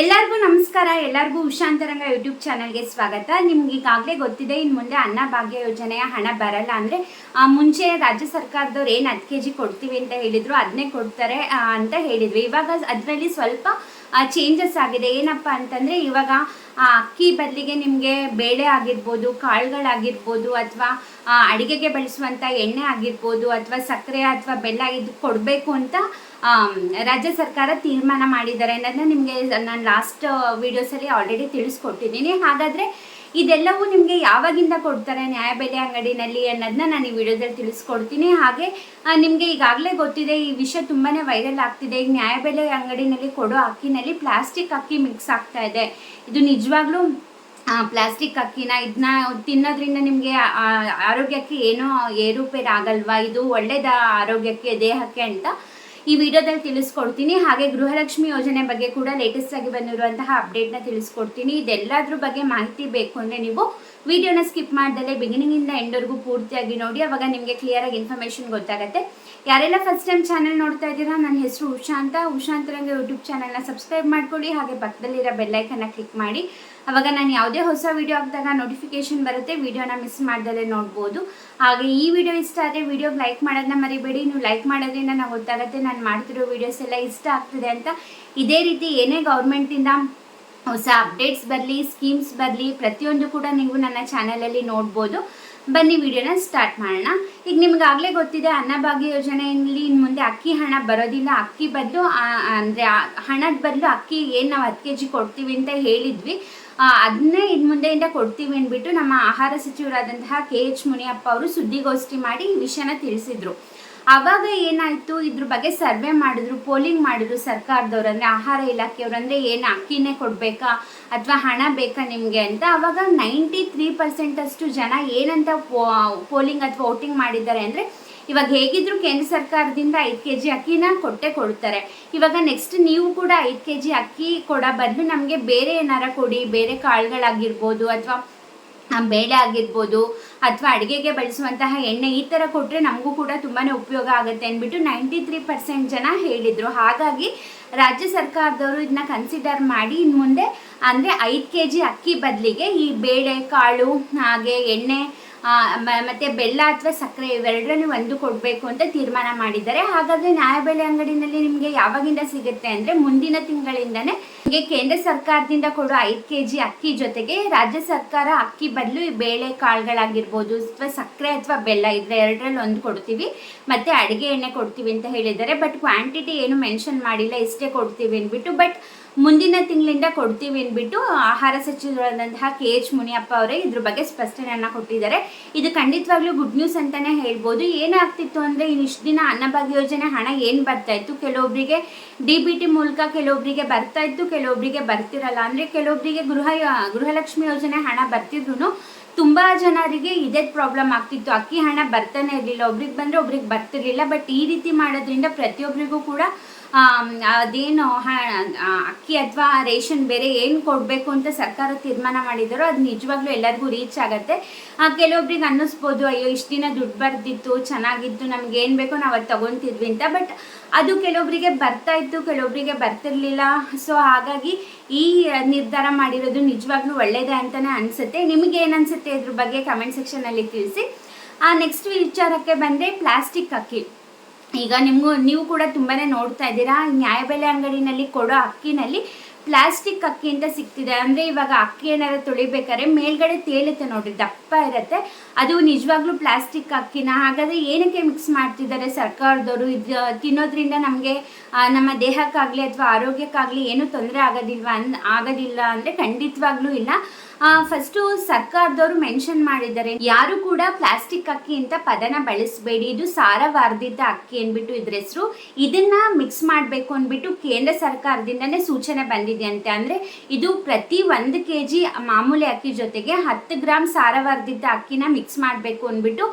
ಎಲ್ಲರಿಗೂ ನಮಸ್ಕಾರ. ಎಲ್ಲರಿಗೂ ಉಷಾಂತರಂಗ ಯೂಟ್ಯೂಬ್ ಚಾನಲ್ಗೆ ಸ್ವಾಗತ. ನಿಮ್ಗೆ ಈಗಾಗಲೇ ಗೊತ್ತಿದೆ ಇನ್ನು ಮುಂದೆ ಅನ್ನಭಾಗ್ಯ ಯೋಜನೆಯ ಹಣ ಬರಲ್ಲ ಅಂದರೆ ಮುಂಚೆ ರಾಜ್ಯ ಸರ್ಕಾರದವ್ರು ಏನು ಹತ್ತು ಕೆ ಜಿ ಕೊಡ್ತೀವಿ ಅಂತ ಹೇಳಿದರು ಅದನ್ನೇ ಕೊಡ್ತಾರೆ ಅಂತ ಹೇಳಿದ್ವಿ. ಇವಾಗ ಅದರಲ್ಲಿ ಸ್ವಲ್ಪ ಚೇಂಜಸ್ ಆಗಿದೆ. ಏನಪ್ಪ ಅಂತಂದರೆ ಇವಾಗ ಆ, ಅಕ್ಕಿ ಬದಲಿಗೆ ನಿಮಗೆ ಬೇಳೆ ಆಗಿರ್ಬೋದು ಕಾಳುಗಳಾಗಿರ್ಬೋದು ಅಥವಾ ಅಡುಗೆಗೆ ಬಳಸುವಂಥ ಎಣ್ಣೆ ಆಗಿರ್ಬೋದು ಅಥವಾ ಸಕ್ಕರೆ ಅಥವಾ ಬೆಲ್ಲ ಇದು ಕೊಡಬೇಕು ಅಂತ ರಾಜ್ಯ ಸರ್ಕಾರ ತೀರ್ಮಾನ ಮಾಡಿದ್ದಾರೆ. ಅನ್ನೋದನ್ನ ನಿಮಗೆ ನಾನು ಲಾಸ್ಟ್ ವೀಡಿಯೋಸಲ್ಲಿ ಆಲ್ರೆಡಿ ತಿಳಿಸ್ಕೊಟ್ಟಿದ್ದೀನಿ. ಹಾಗಾದರೆ ಇದೆಲ್ಲವೂ ನಿಮಗೆ ಯಾವಾಗಿಂದ ಕೊಡ್ತಾರೆ ನ್ಯಾಯಬೆಲೆ ಅಂಗಡಿನಲ್ಲಿ ಅನ್ನೋದನ್ನ ನಾನು ಈ ವಿಡಿಯೋದಲ್ಲಿ ತಿಳಿಸ್ಕೊಡ್ತೀನಿ. ಹಾಗೆ ನಿಮಗೆ ಈಗಾಗಲೇ ಗೊತ್ತಿದೆ, ಈ ವಿಷಯ ತುಂಬಾ ವೈರಲ್ ಆಗ್ತಿದೆ. ಈಗ ನ್ಯಾಯಬೆಲೆ ಅಂಗಡಿನಲ್ಲಿ ಕೊಡೋ ಅಕ್ಕಿನಲ್ಲಿ ಪ್ಲಾಸ್ಟಿಕ್ ಅಕ್ಕಿ ಮಿಕ್ಸ್ ಆಗ್ತಾ ಇದೆ. ಇದು ನಿಜವಾಗ್ಲೂ ಪ್ಲಾಸ್ಟಿಕ್ ಅಕ್ಕಿನ ಇದನ್ನ ತಿನ್ನೋದ್ರಿಂದ ನಿಮಗೆ ಆರೋಗ್ಯಕ್ಕೆ ಏನೂ ಏರುಪೇರಾಗಲ್ವಾ? ಇದು ಒಳ್ಳೇದ ಆರೋಗ್ಯಕ್ಕೆ, ದೇಹಕ್ಕೆ ಅಂತ ಈ ವಿಡಿಯೋದಲ್ಲಿ ತಿಳಿಸ್ಕೊಡ್ತೀನಿ. ಹಾಗೆ ಗೃಹಲಕ್ಷ್ಮಿ ಯೋಜನೆ ಬಗ್ಗೆ ಕೂಡ ಲೇಟೆಸ್ಟ್ ಆಗಿ ಬಂದಿರುವಂತಹ ಅಪ್ಡೇಟ್ನ ತಿಳಿಸ್ಕೊಡ್ತೀನಿ. ಇದೆಲ್ಲದ್ರ ಬಗ್ಗೆ ಮಾಹಿತಿ ಬೇಕು ಅಂದರೆ ನೀವು ವಿಡಿಯೋನ ಸ್ಕಿಪ್ ಮಾಡ್ದಲೇ ಬಿಗಿನಿಂಗಿಂದ ಎಂಡ್ವರೆಗೂ ಪೂರ್ತಿಯಾಗಿ ನೋಡಿ. ಅವಾಗ ನಿಮಗೆ ಕ್ಲಿಯರಾಗಿ ಇನ್ಫಾರ್ಮೇಷನ್ ಗೊತ್ತಾಗುತ್ತೆ. ಯಾರೆಲ್ಲ ಫಸ್ಟ್ ಟೈಮ್ ಚಾನಲ್ ನೋಡ್ತಾ ಇದ್ದೀರಾ, ನನ್ನ ಹೆಸರು ಉಷಾ ಅಂತ. ಉಷಾ ಯೂಟ್ಯೂಬ್ ಚಾನಲ್ನ ಸಬ್ಸ್ಕ್ರೈಬ್ ಮಾಡ್ಕೊಳ್ಳಿ. ಹಾಗೆ ಪಕ್ಕದಲ್ಲಿರೋ ಬೆಲ್ಲೈಕನ್ನ ಕ್ಲಿಕ್ ಮಾಡಿ. ಅವಾಗ ನಾನು ಯಾವುದೇ ಹೊಸ ವೀಡಿಯೋ ಹಾಕಿದಾಗ ನೋಟಿಫಿಕೇಶನ್ ಬರುತ್ತೆ ವಿಡಿಯೋನ ಮಿಸ್ ಮಾಡ್ದಲೇ ನೋಡ್ಬೋದು. ಹಾಗೆ ಈ ವಿಡಿಯೋ ಇಷ್ಟ ಆದರೆ ವಿಡಿಯೋಗೆ ಲೈಕ್ ಮಾಡೋದನ್ನ ಮರಿಬೇಡಿ. ನೀವು ಲೈಕ್ ಮಾಡೋದ್ರಿಂದ ನಾವು ಗೊತ್ತಾಗುತ್ತೆ ನಾನು ಮಾಡ್ತಿರೋ ವಿಡಿಯೋಸ್ ಎಲ್ಲ ಇಷ್ಟ ಆಗ್ತಿದೆ ಅಂತ. ಇದೇ ರೀತಿ ಏನೇ ಗೌರ್ಮೆಂಟಿಂದ ಹೊಸ ಅಪ್ಡೇಟ್ಸ್ ಬರಲಿ ಸ್ಕೀಮ್ಸ್ ಬರಲಿ, ಪ್ರತಿಯೊಂದು ಕೂಡ ನೀವು ನನ್ನ ಚಾನಲಲ್ಲಿ ನೋಡ್ಬೋದು. ಬನ್ನಿ ವಿಡಿಯೋನ ಸ್ಟಾರ್ಟ್ ಮಾಡೋಣ. ಈಗ ನಿಮಗಾಗಲೇ ಗೊತ್ತಿದೆ ಅನ್ನಭಾಗ್ಯ ಯೋಜನೆಯಲ್ಲಿ ಇನ್ನು ಮುಂದೆ ಅಕ್ಕಿ ಹಣ ಬರೋದಿಲ್ಲ. ಅಕ್ಕಿ ಬದಲು ಅಂದರೆ ಹಣದ ಬದಲು ಅಕ್ಕಿ ಏನು ನಾವು ಹತ್ತು ಕೆ ಜಿ ಕೊಡ್ತೀವಿ ಅಂತ ಹೇಳಿದ್ವಿ. ಅದನ್ನೇ ಇದು ಮುಂದೆಯಿಂದ ಕೊಡ್ತೀವಿ ಅಂದ್ಬಿಟ್ಟು ನಮ್ಮ ಆಹಾರ ಸಚಿವರಾದಂತಹ ಕೆ ಎಚ್ ಮುನಿಯಪ್ಪ ಅವರು ಸುದ್ದಿಗೋಷ್ಠಿ ಮಾಡಿ ಈ ವಿಷಯನ ತಿಳಿಸಿದ್ರು. ಆವಾಗ ಏನಾಯಿತು? ಇದ್ರ ಬಗ್ಗೆ ಸರ್ವೆ ಮಾಡಿದ್ರು, ಪೋಲಿಂಗ್ ಮಾಡಿದ್ರು ಸರ್ಕಾರದವ್ರು. ಅಂದರೆ ಆಹಾರ ಇಲಾಖೆಯವ್ರು ಅಂದರೆ ಏನು ಅಕ್ಕಿನೇ ಕೊಡಬೇಕಾ? ಅಥವಾ ಹಣ ಬೇಕಾ ನಿಮಗೆ ಅಂತ ಆವಾಗ ನೈಂಟಿ ತ್ರೀ ಪರ್ಸೆಂಟಷ್ಟು ಜನ ಏನಂತ ಪೋಲಿಂಗ್ ಅಥವಾ ವೋಟಿಂಗ್ ಮಾಡಿದ್ದಾರೆ ಅಂದರೆ ಇವಾಗ ಹೇಗಿದ್ರು ಕೇಂದ್ರ ಸರ್ಕಾರದಿಂದ ಐದು ಕೆ ಜಿ ಅಕ್ಕಿನ ಕೊಟ್ಟೆ ಕೊಡ್ತಾರೆ. ಇವಾಗ ನೆಕ್ಸ್ಟ್ ನೀವು ಕೂಡ ಐದು ಕೆ ಜಿ ಅಕ್ಕಿ ಕೊಡೋ ಬದಲು ನಮಗೆ ಬೇರೆ ಏನಾರ ಕೊಡಿ, ಬೇರೆ ಕಾಳುಗಳಾಗಿರ್ಬೋದು ಅಥವಾ ಬೇಳೆ ಆಗಿರ್ಬೋದು ಅಥವಾ ಅಡುಗೆಗೆ ಬಳಸುವಂತಹ ಎಣ್ಣೆ ಈ ಥರ ಕೊಟ್ಟರೆ ನಮಗೂ ಕೂಡ ತುಂಬಾ ಉಪಯೋಗ ಆಗುತ್ತೆ ಅಂದ್ಬಿಟ್ಟು ನೈಂಟಿ ತ್ರೀ ಪರ್ಸೆಂಟ್ ಜನ ಹೇಳಿದರು. ಹಾಗಾಗಿ ರಾಜ್ಯ ಸರ್ಕಾರದವರು ಇದನ್ನ ಕನ್ಸಿಡರ್ ಮಾಡಿ ಇನ್ನು ಮುಂದೆ ಅಂದರೆ ಐದು ಕೆ ಜಿ ಅಕ್ಕಿ ಬದಲಿಗೆ ಈ ಬೇಳೆ, ಕಾಳು, ಹಾಗೆ ಎಣ್ಣೆ ಮತ್ತೆ ಬೆಲ್ಲ ಅಥವಾ ಸಕ್ಕರೆ ಇವೆರಡರಲ್ಲಿ ಒಂದು ಕೊಡಬೇಕು ಅಂತ ತೀರ್ಮಾನ ಮಾಡಿದ್ದಾರೆ. ಹಾಗಾದರೆ ನ್ಯಾಯಬೆಲೆ ಅಂಗಡಿನಲ್ಲಿ ನಿಮಗೆ ಯಾವಾಗಿಂದ ಸಿಗುತ್ತೆ ಅಂದರೆ ಮುಂದಿನ ತಿಂಗಳಿಂದನೇ. ನಿಮಗೆ ಕೇಂದ್ರ ಸರ್ಕಾರದಿಂದ ಕೊಡೋ ಐದು ಕೆ ಜಿ ಅಕ್ಕಿ ಜೊತೆಗೆ ರಾಜ್ಯ ಸರ್ಕಾರ ಅಕ್ಕಿ ಬದಲು ಬೇಳೆ ಕಾಳುಗಳಾಗಿರ್ಬೋದು ಅಥವಾ ಸಕ್ಕರೆ ಅಥವಾ ಬೆಲ್ಲ ಇದ್ರೆ ಎರಡರಲ್ಲಿ ಒಂದು ಕೊಡ್ತೀವಿ. ಮತ್ತೆ ಅಡುಗೆ ಎಣ್ಣೆ ಕೊಡ್ತೀವಿ ಅಂತ ಹೇಳಿದ್ದಾರೆ. ಬಟ್ ಕ್ವಾಂಟಿಟಿ ಏನು ಮೆನ್ಷನ್ ಮಾಡಿಲ್ಲ, ಇಷ್ಟೇ ಕೊಡ್ತೀವಿ ಅಂದ್ಬಿಟ್ಟು. ಬಟ್ ಮುಂದಿನ ತಿಂಗಳಿಂದ ಕೊಡ್ತೀವಿ ಅಂದ್ಬಿಟ್ಟು ಆಹಾರ ಸಚಿವರಾದಂತಹ ಕೆ ಎಚ್ ಮುನಿಯಪ್ಪ ಅವರೇ ಇದ್ರ ಬಗ್ಗೆ ಸ್ಪಷ್ಟನೆಯನ್ನ ಕೊಟ್ಟಿದ್ದಾರೆ. ಇದು ಖಂಡಿತವಾಗ್ಲೂ ಗುಡ್ ನ್ಯೂಸ್ ಅಂತಾನೆ ಹೇಳ್ಬೋದು. ಏನಾಗ್ತಿತ್ತು ಅಂದರೆ ಇನ್ನಿಷ್ಟು ದಿನ ಅನ್ನಭಾಗ್ಯ ಯೋಜನೆ ಹಣ ಏನು ಬರ್ತಾ ಇತ್ತು? ಕೆಲವೊಬ್ಬರಿಗೆ ಡಿ ಬಿ ಟಿ ಮೂಲಕ ಕೆಲವೊಬ್ಬರಿಗೆ ಬರ್ತಾ ಇತ್ತು ಕೆಲವೊಬ್ಬರಿಗೆ ಬರ್ತಿರಲ್ಲ. ಅಂದರೆ ಕೆಲವೊಬ್ಬರಿಗೆ ಗೃಹ ಗೃಹಲಕ್ಷ್ಮಿ ಯೋಜನೆ ಹಣ ಬರ್ತಿದ್ರು ತುಂಬ ಜನರಿಗೆ ಇದೇ ಪ್ರಾಬ್ಲಮ್ ಆಗ್ತಿತ್ತು. ಅಕ್ಕಿ ಹಣ ಬರ್ತಾನೆ ಇರಲಿಲ್ಲ. ಒಬ್ರಿಗೆ ಬಂದರೆ ಒಬ್ರಿಗೆ ಬರ್ತಿರ್ಲಿಲ್ಲ. ಬಟ್ ಈ ರೀತಿ ಮಾಡೋದ್ರಿಂದ ಪ್ರತಿಯೊಬ್ಬರಿಗೂ ಕೂಡ ಅದೇನು ಅಕ್ಕಿ ಅಥವಾ ರೇಷನ್ ಬೇರೆ ಏನು ಕೊಡಬೇಕು ಅಂತ ಸರ್ಕಾರ ತೀರ್ಮಾನ ಮಾಡಿದಾರೋ ಅದು ನಿಜವಾಗ್ಲೂ ಎಲ್ಲರಿಗೂ ರೀಚ್ ಆಗುತ್ತೆ. ಕೆಲವೊಬ್ರಿಗೆ ಅನ್ನಿಸ್ಬೋದು, ಅಯ್ಯೋ, ಇಷ್ಟು ದಿನ ದುಡ್ಡು ಬರ್ದಿತ್ತು, ಚೆನ್ನಾಗಿತ್ತು, ನಮ್ಗೆ ಏನು ಬೇಕೋ ನಾವು ಅದು ತಗೊತಿದ್ವಿ ಅಂತ. ಬಟ್ ಅದು ಕೆಲವೊಬ್ಬರಿಗೆ ಬರ್ತಾ ಇತ್ತು ಕೆಲವೊಬ್ಬರಿಗೆ ಬರ್ತಿರ್ಲಿಲ್ಲ. ಸೊ, ಹಾಗಾಗಿ ಈ ನಿರ್ಧಾರ ಮಾಡಿರೋದು ನಿಜವಾಗ್ಲೂ ಒಳ್ಳೇದೇ ಅಂತಲೇ ಅನಿಸುತ್ತೆ. ನಿಮಗೆ ಏನು ಅನಿಸುತ್ತೆ ಇದ್ರ ಬಗ್ಗೆ ಕಮೆಂಟ್ ಸೆಕ್ಷನಲ್ಲಿ ತಿಳಿಸಿ. ಆ, ನೆಕ್ಸ್ಟ್ ವಿಚಾರಕ್ಕೆ ಬಂದರೆ ಪ್ಲಾಸ್ಟಿಕ್ ಅಕ್ಕಿ. ಈಗ ನಿಮಗೂ, ನೀವು ಕೂಡ ತುಂಬಾ ನೋಡ್ತಾ ಇದ್ದೀರಾ. ನ್ಯಾಯಬೆಲೆ ಅಂಗಡಿನಲ್ಲಿ ಕೊಡೋ ಅಕ್ಕಿನಲ್ಲಿ ಪ್ಲಾಸ್ಟಿಕ್ ಅಕ್ಕಿ ಅಂತ ಸಿಗ್ತಿದೆ. ಅಂದರೆ ಇವಾಗ ಅಕ್ಕಿ ಏನಾದ್ರು ತೊಳಿಬೇಕಾದ್ರೆ ಮೇಲ್ಗಡೆ ತೇಲುತ್ತೆ ನೋಡಿ ದಪ್ಪ ಇರುತ್ತೆ. ಅದು ನಿಜವಾಗ್ಲೂ ಪ್ಲಾಸ್ಟಿಕ್ ಅಕ್ಕಿನ ಹಾಗಾದರೆ ಏನಕ್ಕೆ ಮಿಕ್ಸ್ ಮಾಡ್ತಿದ್ದಾರೆ ಸರ್ಕಾರದವರು? ಇದು ತಿನ್ನೋದ್ರಿಂದ ನಮಗೆ ನಮ್ಮ ದೇಹಕ್ಕಾಗಲಿ ಅಥವಾ ಆರೋಗ್ಯಕ್ಕಾಗಲಿ ಏನೂ ತೊಂದರೆ ಆಗೋದಿಲ್ವಾ ಅನ್, ಆಗೋದಿಲ್ಲ ಅಂದರೆ ಖಂಡಿತವಾಗ್ಲೂ ಇಲ್ಲ. ಫಸ್ಟು ಸರ್ಕಾರದವರು ಮೆನ್ಷನ್ ಮಾಡಿದ್ದಾರೆ. ಯಾರು ಕೂಡ ಪ್ಲಾಸ್ಟಿಕ್ ಅಕ್ಕಿ ಅಂತ ಪದನ ಬಳಸಬೇಡಿ. ಇದು ಸಾರವಾರ್ಧಿತ ಅಕ್ಕಿ ಅಂದ್ಬಿಟ್ಟು ಇದ್ರ ಹೆಸರು. ಇದನ್ನ ಮಿಕ್ಸ್ ಮಾಡಬೇಕು ಅಂದ್ಬಿಟ್ಟು ಕೇಂದ್ರ ಸರ್ಕಾರದಿಂದನೇ ಸೂಚನೆ ಬಂದಿದೆ ಅಂತೆ. ಅಂದ್ರೆ ಇದು ಪ್ರತಿ ಒಂದು ಕೆ ಜಿ ಮಾಮೂಲಿ ಅಕ್ಕಿ ಜೊತೆಗೆ ಹತ್ತು ಗ್ರಾಮ್ ಸಾರವರ್ಧಿತ ಅಕ್ಕಿನ ಮಿಕ್ಸ್ ಮಾಡಬೇಕು ಅಂದ್ಬಿಟ್ಟು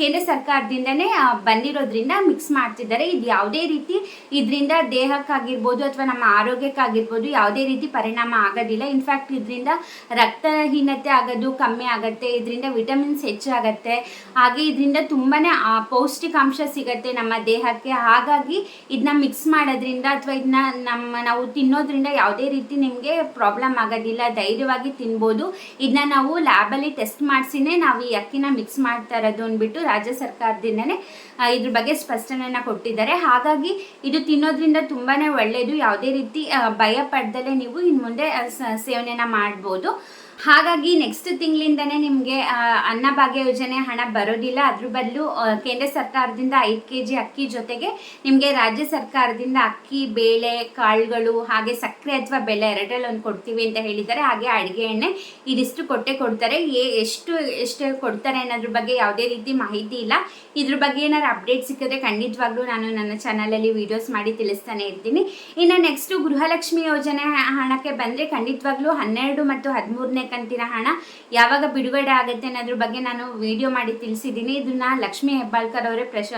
ಕೇಂದ್ರ ಸರ್ಕಾರದಿಂದನೇ ಬಂದಿರೋದ್ರಿಂದ ಮಿಕ್ಸ್ ಮಾಡ್ತಿದ್ದಾರೆ. ಇದು ಯಾವುದೇ ರೀತಿ ಇದರಿಂದ ದೇಹಕ್ಕಾಗಿರ್ಬೋದು ಅಥವಾ ನಮ್ಮ ಆರೋಗ್ಯಕ್ಕಾಗಿರ್ಬೋದು ಯಾವುದೇ ರೀತಿ ಪರಿಣಾಮ ಆಗೋದಿಲ್ಲ. ಇನ್ಫ್ಯಾಕ್ಟ್ ಇದರಿಂದ ರಕ್ತಹೀನತೆ ಆಗೋದು ಕಮ್ಮಿ ಆಗುತ್ತೆ, ಇದರಿಂದ ವಿಟಮಿನ್ಸ್ ಹೆಚ್ಚಾಗತ್ತೆ. ಹಾಗೆ ಇದರಿಂದ ತುಂಬಾ ಪೌಷ್ಟಿಕಾಂಶ ಸಿಗತ್ತೆ ನಮ್ಮ ದೇಹಕ್ಕೆ. ಹಾಗಾಗಿ ಇದನ್ನ ಮಿಕ್ಸ್ ಮಾಡೋದ್ರಿಂದ ಅಥವಾ ಇದನ್ನ ನಮ್ಮ, ನಾವು ತಿನ್ನೋದ್ರಿಂದ ಯಾವುದೇ ರೀತಿ ನಿಮಗೆ ಪ್ರಾಬ್ಲಮ್ ಆಗೋದಿಲ್ಲ. ಧೈರ್ಯವಾಗಿ ತಿನ್ಬೋದು. ಇದನ್ನ ನಾವು ಲ್ಯಾಬಲ್ಲಿ ಟೆಸ್ಟ್ ಮಾಡಿಸಿನೇ ನಾವು ಈ ಅಕ್ಕಿನ ಮಿಕ್ಸ್ ಮಾಡ್ತಾ ಇರೋದು ಅಂದ್ಬಿಟ್ಟು ರಾಜ್ಯ ಸರ್ಕಾರದಿಂದನೇ ಇದ್ರ ಬಗ್ಗೆ ಸ್ಪಷ್ಟನೆಯನ್ನು ಕೊಟ್ಟಿದ್ದಾರೆ. ಹಾಗಾಗಿ ಇದು ತಿನ್ನೋದ್ರಿಂದ ತುಂಬಾ ಒಳ್ಳೆಯದು ಯಾವುದೇ ರೀತಿ ಭಯ ಪಡ್ದಲೇ ನೀವು ಇನ್ನು ಮುಂದೆ ಸೇವನೆಯನ್ನು ಸ- ಮಾಡ್ಬೋದು ಹಾಗಾಗಿ ನೆಕ್ಸ್ಟ್ ತಿಂಗಳಿಂದನೇ ನಿಮಗೆ ಅನ್ನಭಾಗ್ಯ ಯೋಜನೆ ಹಣ ಬರೋದಿಲ್ಲ. ಅದ್ರ ಬದಲು ಕೇಂದ್ರ ಸರ್ಕಾರದಿಂದ ಐದು ಕೆ ಜಿ ಅಕ್ಕಿ ಜೊತೆಗೆ ನಿಮಗೆ ರಾಜ್ಯ ಸರ್ಕಾರದಿಂದ ಅಕ್ಕಿ, ಬೇಳೆ, ಕಾಳುಗಳು ಹಾಗೆ ಸಕ್ಕರೆ ಅಥವಾ ಬೆಲೆ ಎರಡರಲ್ಲಿ ಒಂದು ಕೊಡ್ತೀವಿ ಅಂತ ಹೇಳಿದ್ದಾರೆ. ಹಾಗೆ ಅಡುಗೆ ಎಣ್ಣೆ ಇದಿಷ್ಟು ಕೊಟ್ಟೆ ಕೊಡ್ತಾರೆ. ಏ ಎಷ್ಟು ಎಷ್ಟು ಕೊಡ್ತಾರೆ ಅನ್ನೋದ್ರ ಬಗ್ಗೆ ಯಾವುದೇ ರೀತಿ ಮಾಹಿತಿ ಇಲ್ಲ. ಇದ್ರ ಬಗ್ಗೆ ಏನಾದ್ರು ಅಪ್ಡೇಟ್ ಸಿಕ್ಕಿದ್ರೆ ಖಂಡಿತವಾಗ್ಲೂ ನಾನು ನನ್ನ ಚಾನಲಲ್ಲಿ ವೀಡಿಯೋಸ್ ಮಾಡಿ ತಿಳಿಸ್ತಾನೆ ಇರ್ತೀನಿ. ಇನ್ನು ನೆಕ್ಸ್ಟು ಗೃಹಲಕ್ಷ್ಮಿ ಯೋಜನೆ ಹಣಕ್ಕೆ ಬಂದರೆ ಖಂಡಿತವಾಗ್ಲೂ ಹನ್ನೆರಡು ಮತ್ತು ಹದಿಮೂರನೇ ಕಂತಿನ ಹಣ? ಯಾವಾಗ ಬಿಡುಗಡೆ ಆಗುತ್ತೆ ಅನ್ನೋದ್ರ ಬಗ್ಗೆ ನಾನು ವಿಡಿಯೋ ಮಾಡಿ ತಿಳಿಸಿದ್ದೀನಿ. ಇದನ್ನ ಲಕ್ಷ್ಮಿ ಹೆಬ್ಬಾಳ್ಕರ್ ಅವರೇ ಪ್ರಶ,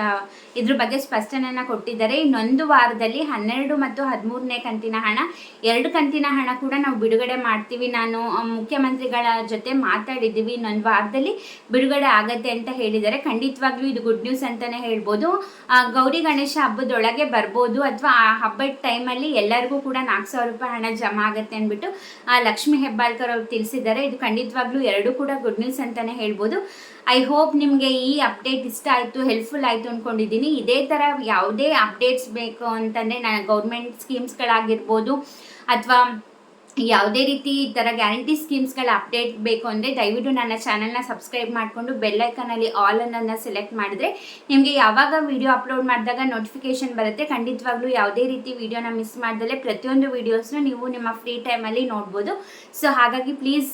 ಇದ್ರ ಬಗ್ಗೆ ಸ್ಪಷ್ಟನೆಯನ್ನು ಕೊಟ್ಟಿದ್ದಾರೆ. ಇನ್ನೊಂದು ವಾರದಲ್ಲಿ ಹನ್ನೆರಡು ಮತ್ತು ಹದಿಮೂರನೇ ಕಂತಿನ ಹಣ, ಎರಡು ಕಂತಿನ ಹಣ ಕೂಡ ನಾವು ಬಿಡುಗಡೆ ಮಾಡ್ತೀವಿ. ನಾನು ಮುಖ್ಯಮಂತ್ರಿಗಳ ಜೊತೆ ಮಾತಾಡಿದ್ದೀವಿ. ಇನ್ನೊಂದು ವಾರದಲ್ಲಿ ಬಿಡುಗಡೆ ಆಗತ್ತೆ ಅಂತ ಹೇಳಿದ್ದಾರೆ. ಖಂಡಿತವಾಗ್ಲೂ ಇದು ಗುಡ್ ನ್ಯೂಸ್ ಅಂತಾನೆ ಹೇಳ್ಬೋದು. ಗೌರಿ ಗಣೇಶ ಹಬ್ಬದೊಳಗೆ ಬರ್ಬೋದು. ಅಥವಾ ಆ ಹಬ್ಬದ ಟೈಮಲ್ಲಿ ಎಲ್ಲರಿಗೂ ಕೂಡ ನಾಲ್ಕು ಸಾವಿರ ರೂಪಾಯಿ ಹಣ ಜಮಾ ಆಗುತ್ತೆ ಅಂದ್ಬಿಟ್ಟು ಲಕ್ಷ್ಮಿ ಹೆಬ್ಬಾಳ್ಕರ್ ಅವ್ರು ತಿಳಿಸಿದ್ದಾರೆ ಇದು ಖಂಡಿತವಾಗ್ಲೂ ಎರಡೂ ಕೂಡ ಗುಡ್ ನ್ಯೂಸ್ ಅಂತಾನೆ ಹೇಳ್ಬೋದು. ಐ ಹೋಪ್ ನಿಮಗೆ ಈ ಅಪ್ಡೇಟ್ ಇಷ್ಟ ಆಯಿತು ಹೆಲ್ಪ್ಫುಲ್ ಆಯಿತು ಅಂದ್ಕೊಂಡಿದ್ದೀನಿ ಇದೇ ಥರ ಯಾವುದೇ ಅಪ್ಡೇಟ್ಸ್ ಬೇಕು ಅಂತಂದರೆ ನಾನು ಗೌರ್ಮೆಂಟ್ ಸ್ಕೀಮ್ಸ್ಗಳಾಗಿರ್ಬೋದು ಅಥವಾ ಯಾವುದೇ ರೀತಿ ಈ ಥರ ಗ್ಯಾರಂಟಿ ಸ್ಕೀಮ್ಸ್ಗಳ ಅಪ್ಡೇಟ್ ಬೇಕು ಅಂದರೆ ದಯವಿಟ್ಟು ನನ್ನ ಚಾನಲ್ನ ಸಬ್ಸ್ಕ್ರೈಬ್ ಮಾಡಿಕೊಂಡು ಬೆಲ್ಲೈಕನಲ್ಲಿ ಆಲ್ ಅನ್ನನ್ನು ಸೆಲೆಕ್ಟ್ ಮಾಡಿದ್ರೆ ನಿಮಗೆ ಯಾವಾಗ ವೀಡಿಯೋ ಅಪ್ಲೋಡ್ ಮಾಡಿದಾಗ ನೋಟಿಫಿಕೇಶನ್ ಬರುತ್ತೆ. ಖಂಡಿತವಾಗ್ಲೂ ಯಾವುದೇ ರೀತಿ ವಿಡಿಯೋನ ಮಿಸ್ ಮಾಡ್ದಲೆ ಪ್ರತಿಯೊಂದು ವೀಡಿಯೋಸ್ನು ನೀವು ನಿಮ್ಮ ಫ್ರೀ ಟೈಮಲ್ಲಿ ನೋಡ್ಬೋದು. ಸೊ ಹಾಗಾಗಿ ಪ್ಲೀಸ್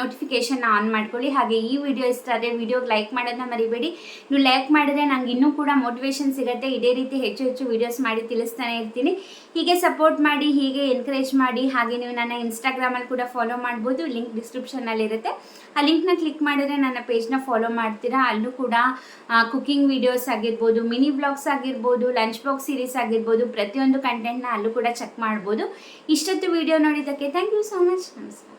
ನೋಟಿಫಿಕೇಷನ್ ಆನ್ ಮಾಡ್ಕೊಳ್ಳಿ. ಹಾಗೆ ಈ ವಿಡಿಯೋ ಇಷ್ಟ ಆದರೆ ವಿಡಿಯೋಗೆ ಲೈಕ್ ಮಾಡೋದನ್ನ ಮರಿಬೇಡಿ. ನೀವು ಲೈಕ್ ಮಾಡಿದ್ರೆ ನಂಗೆ ಇನ್ನೂ ಕೂಡ ಮೋಟಿವೇಶನ್ ಸಿಗುತ್ತೆ. ಇದೇ ರೀತಿ ಹೆಚ್ಚು ಹೆಚ್ಚು ವಿಡಿಯೋಸ್ ಮಾಡಿ ತಿಳಿಸ್ತಾನೆ ಇರ್ತೀನಿ. ಹೀಗೆ ಸಪೋರ್ಟ್ ಮಾಡಿ, ಹೀಗೆ ಎನ್ಕರೇಜ್ ಮಾಡಿ, ಹಾಗೆ ನೀವು ನನ್ನ ಇನ್ಸ್ಟಾಗ್ರಾಮಲ್ಲಿ ಕೂಡ ಫಾಲೋ ಮಾಡ್ಬೋದು. ಲಿಂಕ್ ಡಿಸ್ಕ್ರಿಪ್ಷನಲ್ಲಿ ಇರುತ್ತೆ. ಆ ಲಿಂಕ್ನ ಕ್ಲಿಕ್ ಮಾಡಿದ್ರೆ ನನ್ನ ಪೇಜ್ನ ಫಾಲೋ ಮಾಡ್ತೀರಾ? ಅಲ್ಲೂ ಕೂಡ ಕುಕಿಂಗ್ ವಿಡಿಯೋಸ್ ಆಗಿರ್ಬೋದು ಮಿನಿ ಬ್ಲಾಗ್ಸ್ ಆಗಿರ್ಬೋದು ಲಂಚ್ ಬಾಕ್ಸ್ ಸೀರೀಸ್ ಆಗಿರ್ಬೋದು, ಪ್ರತಿಯೊಂದು ಕಂಟೆಂಟ್ನ ಅಲ್ಲೂ ಕೂಡ ಚೆಕ್ ಮಾಡ್ಬೋದು. ಇಷ್ಟೊತ್ತು ವಿಡಿಯೋ ನೋಡಿದ್ದಕ್ಕೆ ಥ್ಯಾಂಕ್ ಯು ಸೋ ಮಚ್ ನಮಸ್ಕಾರ.